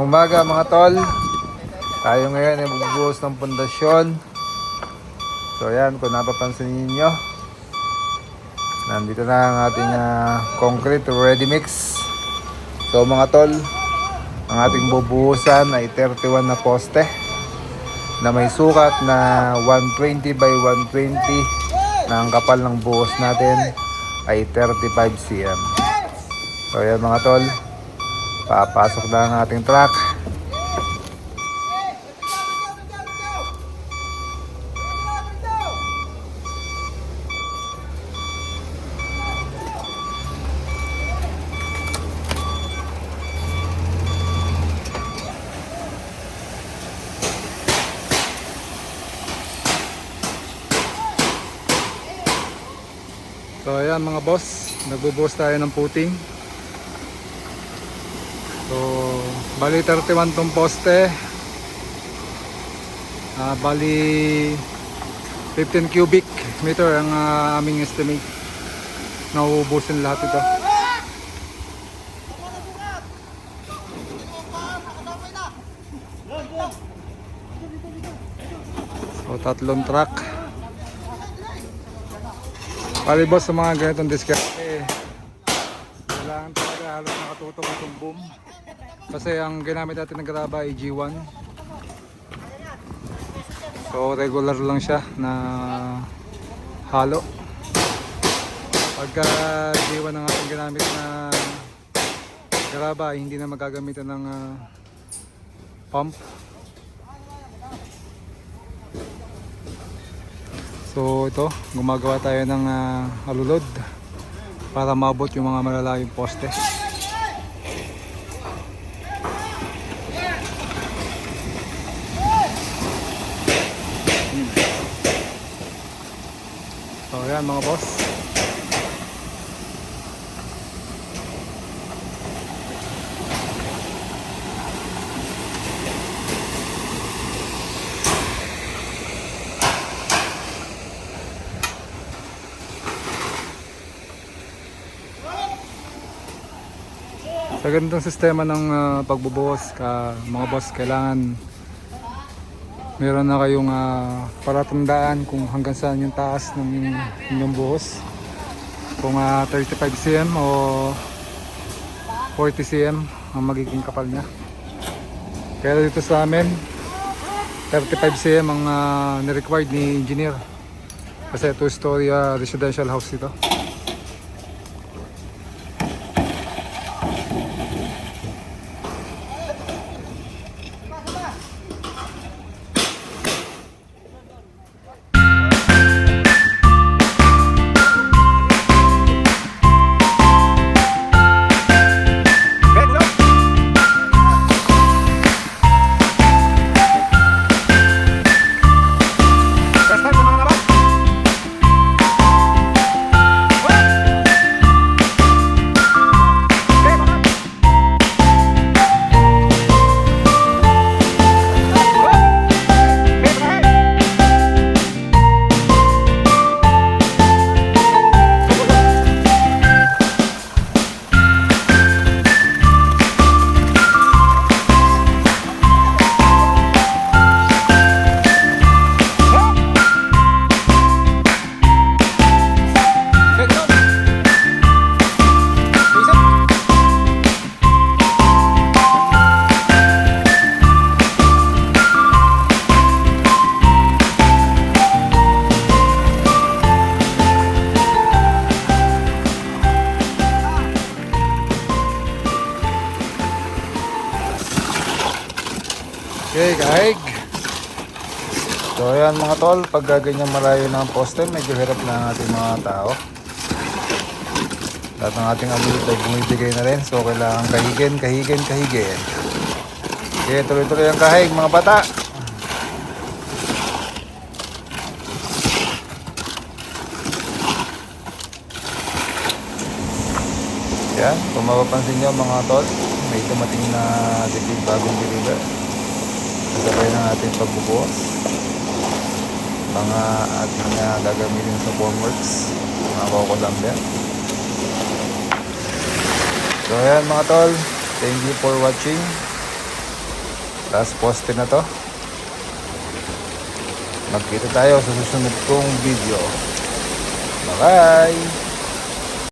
umaga mga tol. Tayo ngayon ay magbubuhos ng pundasyon. So ayan, kung napapansin ninyo, nandito na ang ating ah, concrete ready mix. So mga tol, ang ating bubuhusan ay 31 na poste na may sukat na 120 by 120 na ang kapal ng buhos natin ay 35 cm. So ayan mga tol, papasok na ang ating truck. So ayan mga boss, nagbubuhos tayo ng puting. So, bali 31 tong poste. Ah, bali 15 cubic meter ang ah, aming estimate. Nauubusin lahat ito. So, tatlong truck. Bali boss sa mga ganitong diskarte, kailangan talaga halos nakatutok itong boom. Kasi ang ginamit natin ng graba ay G1. So regular lang siya na halo. Pagka G1 ang ating ginamit na graba ay hindi na magagamitan ng ah, pump. So ito, gumagawa tayo ng ah, alulod para maabot yung mga malalayong poste. So yan mga boss. Sa ganitong sistema ng ah, pagbubuhos ka mga boss kailangan meron na kayong ah, palatandaan kung hanggang saan yung taas ng inyong buhos. Kung ah, 35 cm o 40 cm ang magiging kapal niya. Kaya dito sa amin 35 cm ang ah, ni-required ni engineer. Kasi two story ah, residential house ito. So ayan mga tol, pag ganyan malayo ng poste, medyo hirap na ang ating mga tao. Lahat ng ating abilit ay bumibigay na rin. So kailangan kahigin, kahigin, kahigin. Okay, tuloy-tuloy ang kahig mga bata. Yan, kung mapapansin nyo mga tol, may dumating na delivery, bagong deliver. Kasabay ng ating pagbubuhos. Mga ating uh, gagamitin sa formworks. Mga kukulamber. So ayan mga tol. Thank you for watching. Tapos poste na to. Magkita tayo sa susunod kong video. Bye-bye!